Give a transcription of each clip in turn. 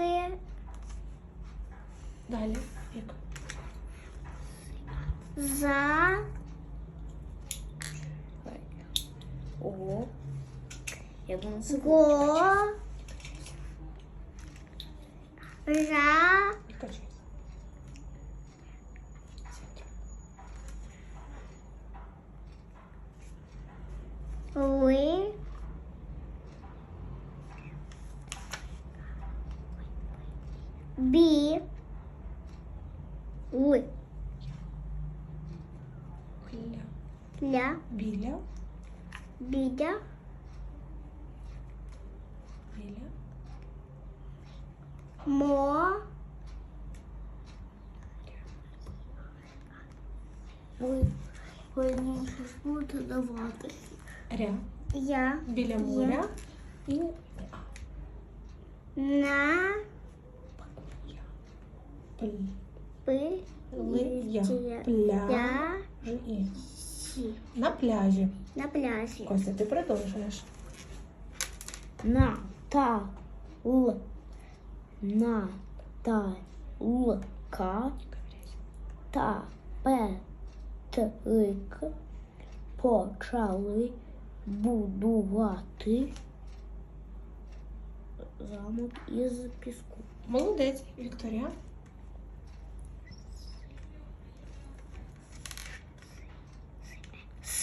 Ти. Далі. Як? За. О. Я думаю, це Го. Ра. І Бі. Ли. Ля. Ля. Біля. Бідя. Біля. Мо. Ой, ой, ну щось буде давати. Ря. Я. Біля моря. І На. Пл. Пи. Пля. Я. На пляжі. На пляжі. Костя, ти продовжуєш. На та л. На та л ка та пе трик почали будувати замок із піску. Молодець, Вікторія.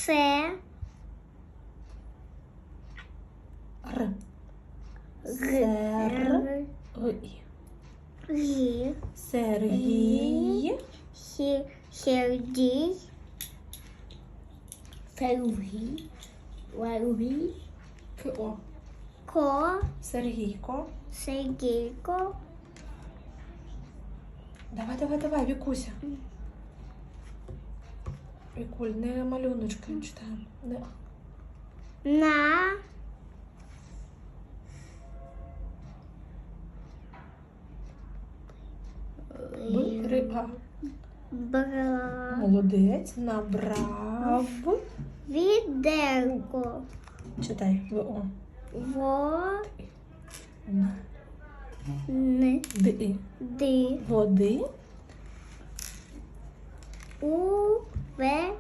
Се. Р. Сер. Р. Гі. Гі. Сергій. Сі. Сергій. Сергій. Сергій. Ко. Ко. Сергійко. Сергійко. Давай, давай, давай, Вікуся. Вікуль, не малюночки читаємо. Не. На. Б, Ри, Бра. Молодець. Набрав. Відерко. Читай. В, О. Во. Н. Н. Ди. Ди. Води. У. В.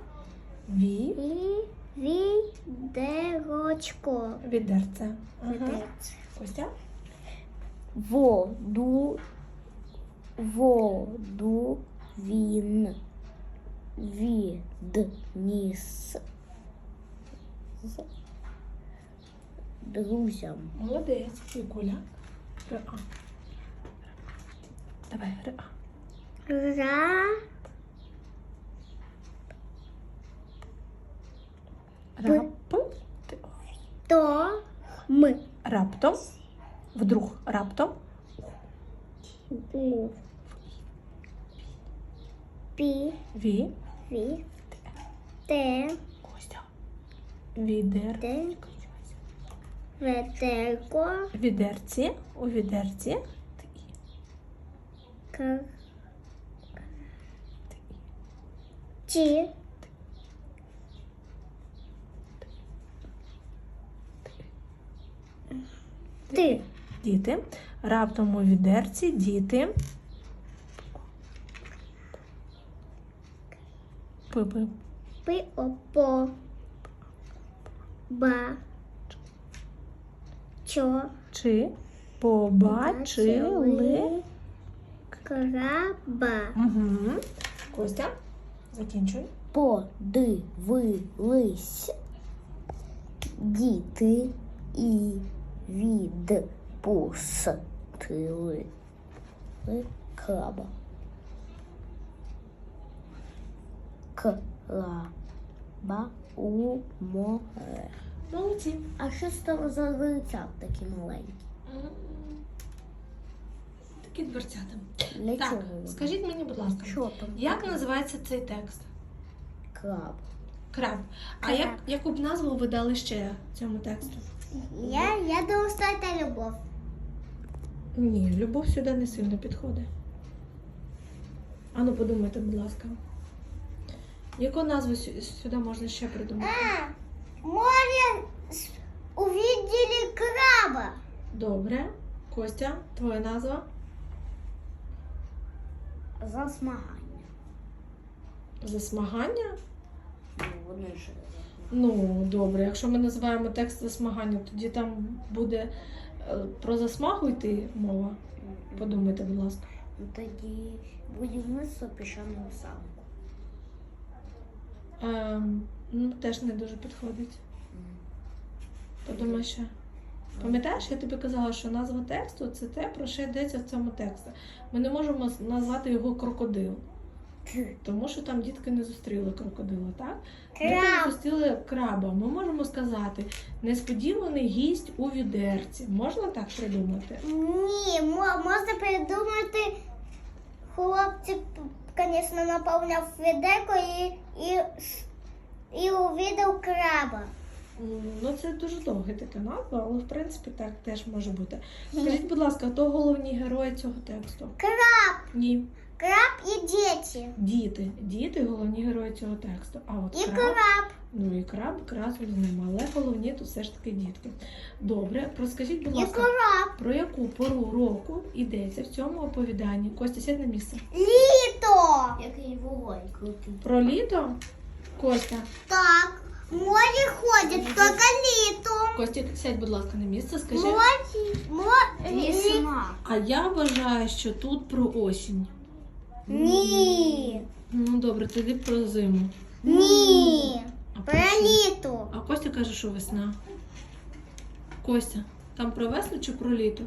Ві. І. Відерочко. Відерце. Ага. Відерце. Костя. Воду, воду він відніс з друзям. Молодець. Вікуля. Р, А. Давай, Р, А. Ра. Рап. То. М. Раптом. Вдруг. Раптом. У. Пі. Ві. Ві. Те. Костя. Відер. Те. Ведерко. Відерці. У відерці. Ти- К. Ти. Діти. Раптом у відерці діти. Пи-пи. Пи. Опо. Ба. Чо. Чи побачили. Краба. Угу. Костя. Закінчуй. Подивились діти і відпустили краба. Краба у море. Молодці. А що стало за дверцят такі маленькі? Такі дверцята. Для Так, чого? скажіть мені, будь ласка, Що там? як називається цей текст? Краб. Краб. А як, яку б назву ви дали ще цьому тексту? Я, я думаю, что это любовь. Ні, любов сюди не сильно підходить. Ану, подумайте, будь ласка. Яку назву сю- сюди можна ще придумати? А, море с- увидели краба. Добре. Костя, твоя назва? За змагання. Засмагання? Ну, вони ж. Ну, добре, якщо ми називаємо текст засмагання, тоді там буде е, про засмагу йти мова. Подумайте, будь ласка. Ну, Тоді будівництво піщаного замку. Ем, ну, теж не дуже підходить. Подумай ще. Пам'ятаєш, я тобі казала, що назва тексту це те, про що йдеться в цьому тексті. Ми не можемо назвати його крокодил, тому що там дітки не зустріли крокодила, так? Краб. зустріли краба. Ми можемо сказати несподіваний гість у відерці. Можна так придумати? Ні, можна придумати. Хлопчик, звісно, наповняв відерко і, і, і увидав краба. Ну, це дуже довге таке назва, але в принципі так теж може бути. Скажіть, будь ласка, хто головні герої цього тексту? Краб, Ні. Краб і діти. Діти. Діти головні герої цього тексту. А от І краб, краб. ну і краб разом з ними, але головні тут все ж таки дітки. Добре, розкажіть, будь І ласка, краб. про яку пору року йдеться в цьому оповіданні? Костя, сядь на місце. Літо. Який вогонь крутий. Про літо? Костя. Так, море ходять тільки літом. Костя, сядь, будь ласка, на місце, скажи. Море, море, А я вважаю, що тут про осінь. Ні, Ну добре, тоді про зиму. ні, А про що? літо. А Костя каже, що весна. Костя, там про весну чи про літо?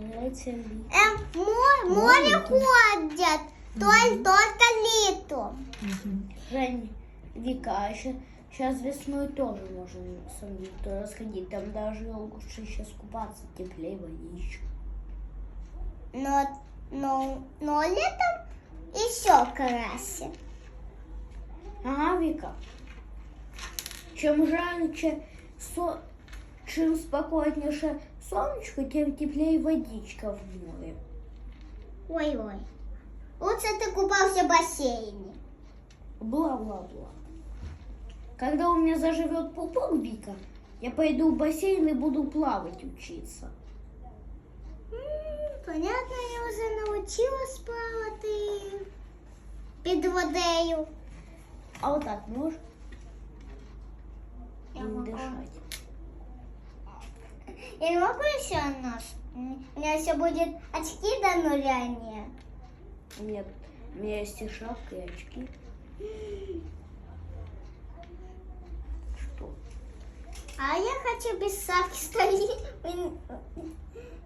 Літо. Ем, мо- море Літо. ходять, то- тільки літом. Мгм. Жень, Вика, а сейчас весной тоже можно сам Виктор расходить. Там даже лучше сейчас купаться, теплее водичка. Но, но, но летом еще краще. Ага, Вика. Чем жарче, со... чем спокойнейше солнышко, тем теплее водичка в море. Ой-ой. Лучше ты купался в бассейне. Бла-бла-бла. Когда у меня заживет пупок, Вика, я пойду в бассейн и буду плавать учиться. Понятно, я вже научилась плавати під водою. А вот так можешь Я не могу. дышать? Я не могу еще нос. У меня все будет очки до нуля нет. Нет, у меня есть и шапка, и очки. Что? А я хочу без шапки стоять.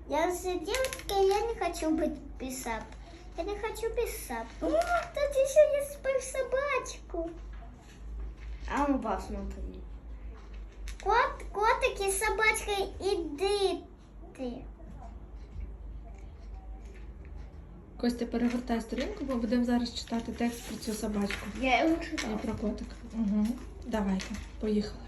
Я же девочка, я не хочу быть без шапки. Я не хочу без шапки. О, тут еще есть про собачку. А ну посмотри. Кот, котики, собачка и дыты. Костя, перевертай сторінку, бо будемо зараз читати текст про цю собачку Я его і читала. про котика. Угу. Давайте, поїхали.